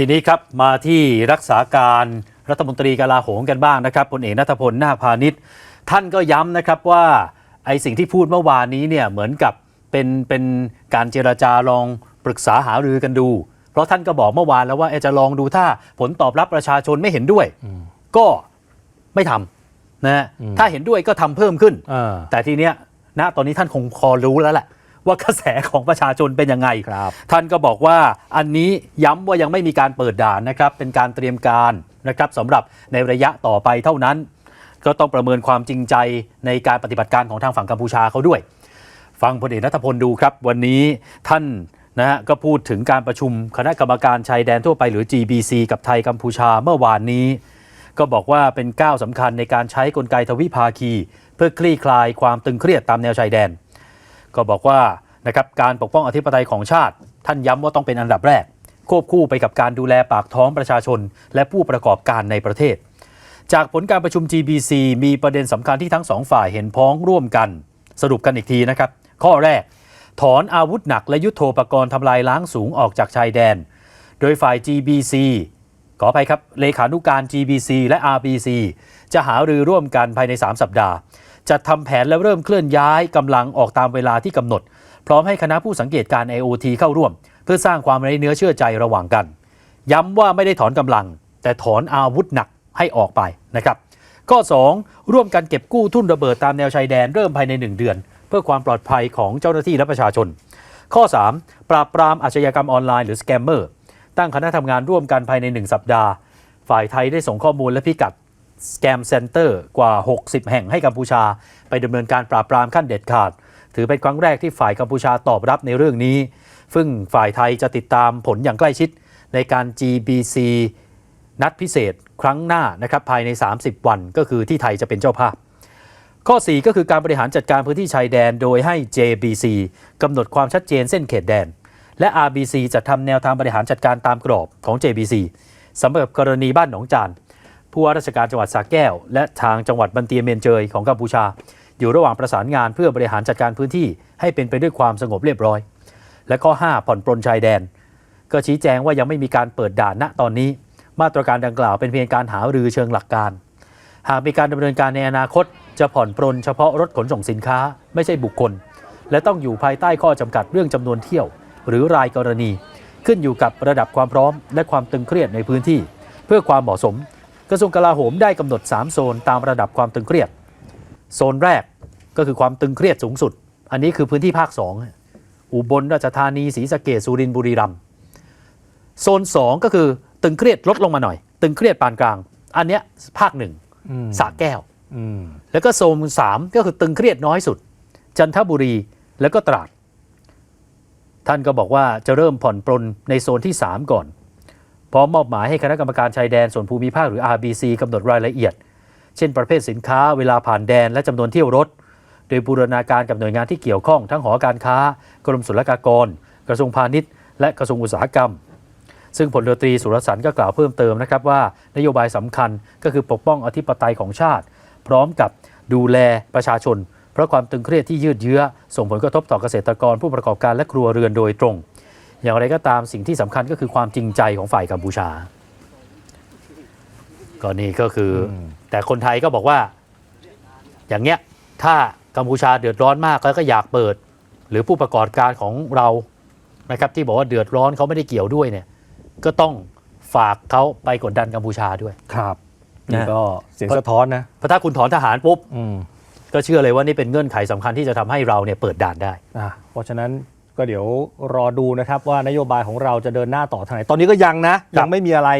ทีนี้ครับมาที่รักษาการรัฐมนตรีกลาโหมกันบ้างนะครับพลเอกนัทพลนาคพาณิชย์ท่านก็ย้ำนะครับว่าไอสิ่งที่พูดเมื่อวานนี้เนี่ยเหมือนกับเป็นเป็นการเจรจาลองปรึกษาหารือกันดู เพราะท่านก็บอกเมื่อวานแล้วว่าเอ๊ะจะลองดูถ้าผลตอบรับประชาชนไม่เห็นด้วย ก็ไม่ทำนะฮะถ้าเห็นด้วยก็ทำเพิ่มขึ้นอ่าแต่ทีเนี้ยณตอนนี้ท่านคงพอรู้แล้วแหละ ว่ากระแสของประชาชนเป็นยังไงครับท่านก็บอกว่าอันนี้ย้ำว่ายังไม่มีการเปิดด่านนะครับ เป็นการเตรียมการนะครับสำหรับในระยะต่อไปเท่านั้น ก็ต้องประเมินความจริงใจในการปฏิบัติการของทางฝั่งกัมพูชาเขาด้วย ฟังพลเอกนัทพลดูครับ วันนี้ท่านนะฮะก็พูดถึงการประชุมคณะกรรมการชายแดนทั่วไปหรือ GBC กับไทยกัมพูชาเมื่อวานนี้ ก็บอกว่าเป็นก้าวสำคัญในการใช้กลไกทวิภาคี เพื่อคลี่คลายความตึงเครียดตามแนวชายแดน ก็บอกว่านะครับการปกป้องอธิปไตยของชาติ ท่านย้ำว่าต้องเป็นอันดับแรก ควบคู่ไปกับการดูแลปากท้องประชาชน และผู้ประกอบการในประเทศ จากผลการประชุม GBC มีประเด็นสำคัญที่ทั้งสองฝ่ายเห็นพ้องร่วมกัน สรุปกันอีกทีนะครับ ข้อแรก ถอนอาวุธหนักและยุโทโธปกรณ์ทำลายล้างสูงออกจากชายแดน โดยฝ่าย GBC ขออภัยครับ เลขานุการ GBC และ RBC จะหารือร่วมกันภายใน 3 สัปดาห์ จัดทำแผนและเริ่มเคลื่อนย้ายกำลังออกตามเวลาที่กำหนด พร้อมให้คณะผู้สังเกตการ IOT เข้าร่วม เพื่อสร้างความไร้เนื้อเชื่อใจระหว่างกัน ย้ำว่าไม่ได้ถอนกำลัง แต่ถอนอาวุธหนักให้ออกไปนะครับข้อ 2 ร่วมกันเก็บกู้ทุ่นระเบิดตามแนวชายแดนเริ่มภายใน 1 เดือน เพื่อความปลอดภัยของเจ้าหน้าที่และประชาชน ข้อ 3 ปราบปรามอาชญากรรมออนไลน์หรือสแกมเมอร์ตั้งคณะทำงานร่วมกันภายใน 1 สัปดาห์ ฝ่ายไทยได้ส่งข้อมูลและพิกัด แกมเซ็นเตอร์กว่า 60 แห่งให้กัมพูชา ไปดำเนินการปราบปรามขั้นเด็ดขาด ถือเป็นครั้งแรกที่ฝ่ายกัมพูชาตอบรับในเรื่องนี้ ซึ่งฝ่ายไทยจะติดตามผลอย่างใกล้ชิดในการ GBC นัดพิเศษครั้งหน้านะครับภายใน 30 วันก็คือที่ไทยจะเป็นเจ้าภาพ ข้อ 4 ก็คือการบริหารจัดการพื้นที่ชายแดน โดยให้ JBC กำหนดความชัดเจนเส้นเขตแดน และ RBC จะทำแนวทางบริหารจัดการตามกรอบของ JBC สำหรับกรณีบ้านหนองจาน ผู้ว่าราชการจังหวัดสระแก้ว และทางจังหวัดบันเตียเมียนเจยของกัมพูชา อยู่ระหว่างประสานงานเพื่อบริหารจัดการพื้นที่ให้เป็นไปด้วยความสงบเรียบร้อย และข้อ 5 ผ่อนปรนชายแดน ก็ชี้แจงว่ายังไม่มีการเปิดด่านณตอนนี้ มาตรการดังกล่าวเป็นเพียงการหารือเชิงหลักการ หากมีการดำเนินการในอนาคต จะผ่อนปรนเฉพาะรถขนส่งสินค้าไม่ใช่บุคคล และต้องอยู่ภายใต้ข้อจำกัดเรื่องจำนวนเที่ยว หรือรายกรณี ขึ้นอยู่กับระดับความพร้อม และความตึงเครียดในพื้นที่ เพื่อความเหมาะสม กระทรวงกลาโหมได้กำหนด 3 โซนตามระดับความตึงเครียด โซนแรกก็คือความตึงเครียดสูงสุด อันนี้คือพื้นที่ภาค 2 อุบลราชธานีศรีสะเกษสุรินทร์บุรีรัมย์โซน 2 ก็คือตึงเครียดลดลงมาหน่อย ตึงเครียดปานกลาง อันเนี้ยภาคหนึ่งอืมสระแก้วอืมแล้วก็โซน3ก็คือตึงเครียดน้อยสุด จันทบุรีแล้วก็ตราด ท่านก็บอกว่าจะเริ่มผ่อนปรนในโซนที่ 3 ก่อน พร้อมมอบหมายให้คณะกรรมการชายแดนส่วนภูมิภาคหรือ RBC กำหนดรายละเอียด เช่นประเภทสินค้าเวลาผ่านแดนและจำนวนเที่ยวรถ โดยบูรณาการกับหน่วยงานที่เกี่ยวข้องทั้งหอการค้า กรมศุลกากร กระทรวงพาณิชย์ และกระทรวงอุตสาหกรรม ซึ่งพลเรือตรีสุรสันต์ก็กล่าวเพิ่มเติมนะครับว่านโยบายสำคัญก็คือปกป้องอธิปไตยของชาติ พร้อมกับดูแลประชาชน เพราะความตึงเครียดที่ยืดเยื้อส่งผลกระทบต่อเกษตรกรผู้ประกอบการและครัวเรือนโดยตรง อย่างไรก็ตามสิ่งที่สำคัญก็คือความจริงใจของฝ่ายกัมพูชา ก็นี่ก็คืออมแต่คนไทยก็บอกว่า อย่างเงี้ยถ้ากัมพูชาเดือดร้อนมากแล้วก็อยากเปิด หรือผู้ประกอบการของเรานะครับที่บอกว่าเดือดร้อนเขาไม่ได้เกี่ยวด้วยเนี่ย ก็ต้องฝากเขาไปกดดันกัมพูชาด้วยครับนี่นะก็เสียงสะท้อนนะเพราะถ้าคุณถอนทหารปุ๊บ อืมก็เชื่อเลยว่านี่เป็นเงื่อนไขสำคัญที่จะทำให้เราเนี่ยเปิดด่านได้ อะเพราะฉะนั้น ก็เดี๋ยวรอดูนะครับว่านโยบายของเราจะเดินหน้าต่อทางไหนตอนนี้ก็ยังนะยังไม่มีอะไร